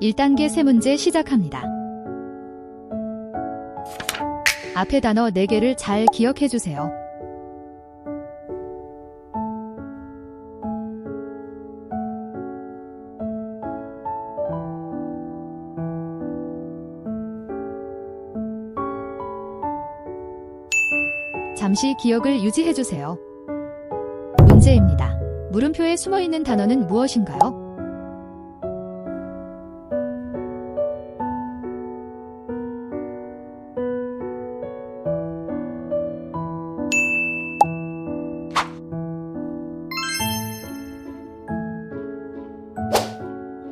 1단계 세 문제 시작합니다. 앞에 단어 4개를 잘 기억해 주세요. 잠시 기억을 유지해 주세요. 문제입니다. 물음표에 숨어 있는 단어는 무엇인가요?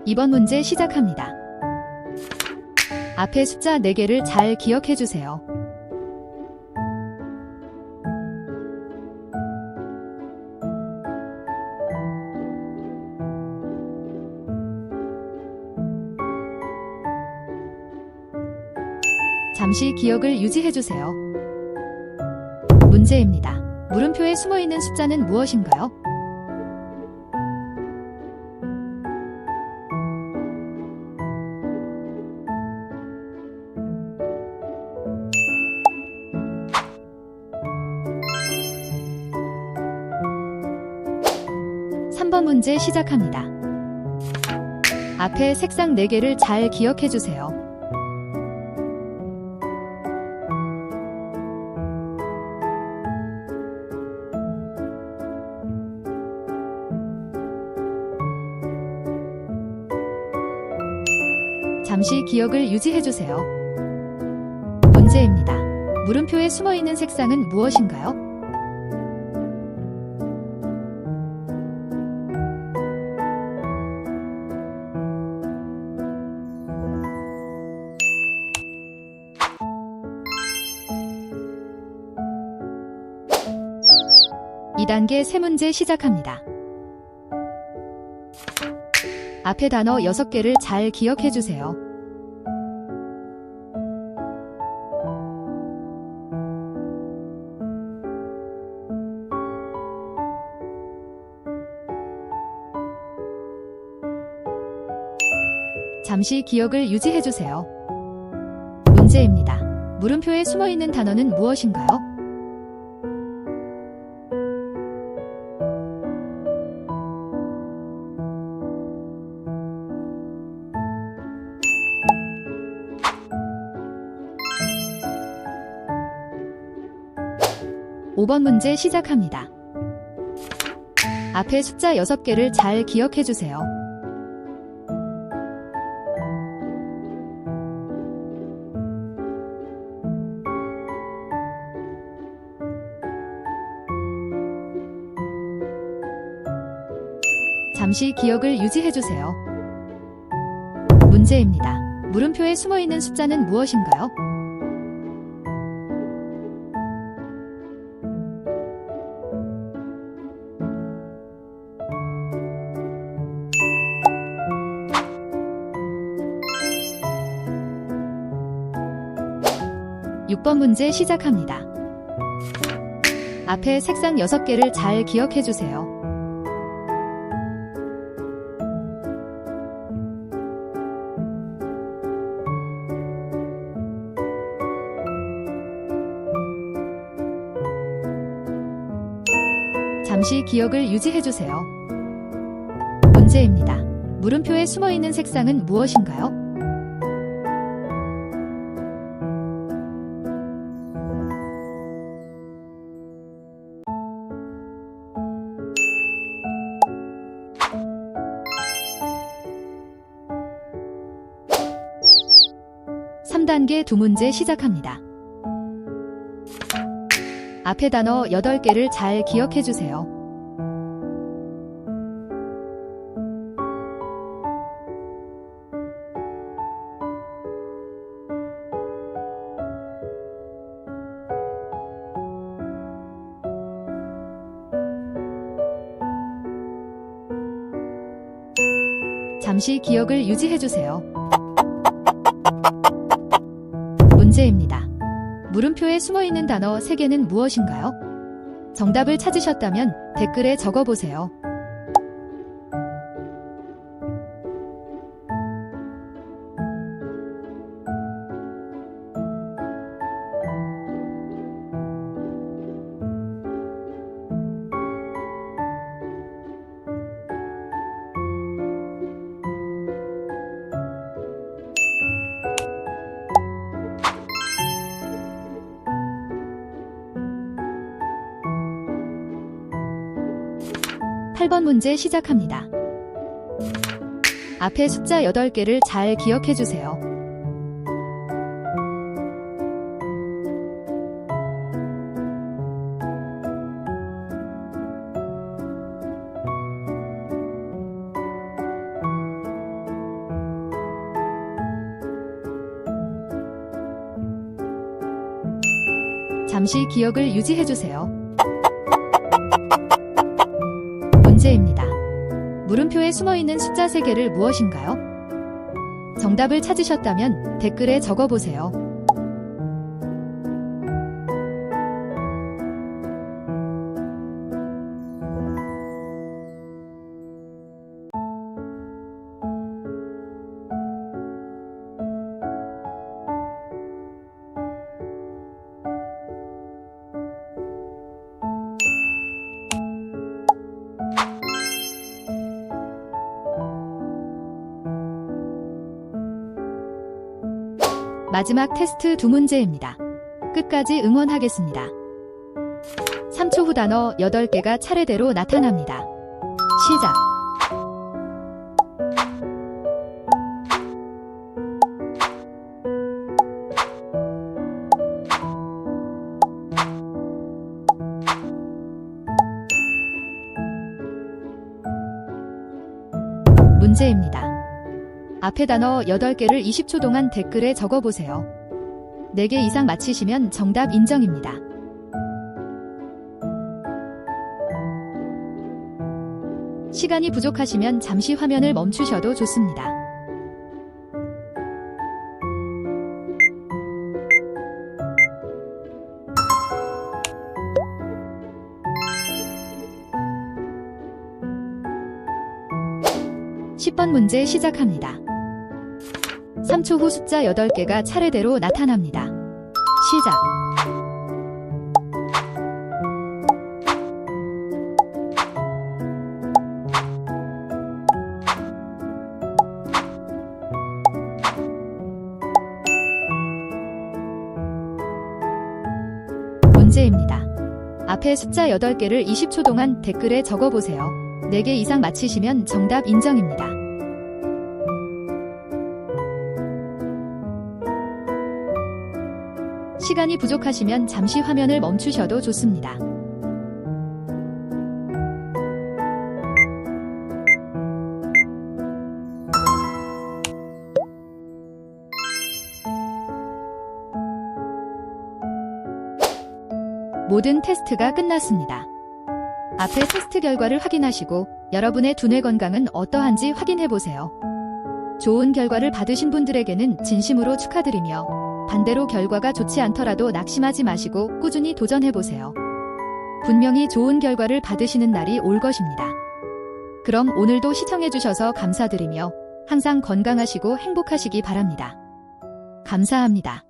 이번 문제 시작합니다. 앞에 숫자 4개를 잘 기억해 주세요. 잠시 기억을 유지해 주세요. 문제입니다. 물음표에 숨어 있는 숫자는 무엇인가요? 문제 시작합니다. 앞에 색상 4개를 잘 기억해 주세요. 잠시 기억을 유지해 주세요. 문제입니다. 물음표에 숨어 있는 색상은 무엇인가요? 이단계 세 문제 시작합니다. 앞에 단어 6개를 잘 기억해 주세요. 잠시 기억을 유지해 주세요. 문제입니다. 물음표에 숨어 있는 단어는 무엇인가요? 오번 문제 시작합니다. 앞에 숫자 6개를 잘 기억해 주세요. 잠시 기억을 유지해 주세요. 문제입니다. 물음표에 숨어 있는 숫자는 무엇인가요? 육번 문제 시작합니다. 앞에 색상 6개를 잘 기억해 주세요. 잠시 기억을 유지해 주세요. 문제입니다. 물음표에 숨어 있는 색상은 무엇인가요? 삼단계 두 문제 시작합니다. 앞에 단어 8개를 잘 기억해 주세요. 잠시 기억을 유지해 주세요. 문제입니다. 물음표에 숨어 있는 단어 3개는 무엇인가요? 정답을 찾으셨다면 댓글에 적어보세요. 8번 문제 시작합니다. 앞에 숫자 8개를 잘 기억해 주세요. 잠시 기억을 유지해 주세요. 물음표에 숨어 있는 숫자 3개를 무엇인가요? 정답을 찾으셨다면 댓글에 적어 보세요. 마지막 테스트 두 문제입니다. 끝까지 응원하겠습니다. 3초 후 단어 8개가 차례대로 나타납니다. 시작. 문제입니다. 앞에 단어 8개를 20초 동안 댓글에 적어보세요. 4개 이상 맞히시면 정답 인정입니다. 시간이 부족하시면 잠시 화면을 멈추셔도 좋습니다. (10번) 문제 시작합니다. 3초 후 숫자 8개가 차례대로 나타납니다. 시작. 문제입니다. 앞에 숫자 8개를 20초 동안 댓글에 적어보세요. 4개 이상 맞히시면 정답 인정입니다. 시간이 부족하시면 잠시 화면을 멈추셔도 좋습니다. 모든 테스트가 끝났습니다. 앞에 테스트 결과를 확인하시고 여러분의 두뇌 건강은 어떠한지 확인해 보세요. 좋은 결과를 받으신 분들에게는 진심으로 축하드리며 반대로 결과가 좋지 않더라도 낙심하지 마시고 꾸준히 도전해 보세요. 분명히 좋은 결과를 받으시는 날이 올 것입니다. 그럼 오늘도 시청해 주셔서 감사드리며 항상 건강하시고 행복하시기 바랍니다. 감사합니다.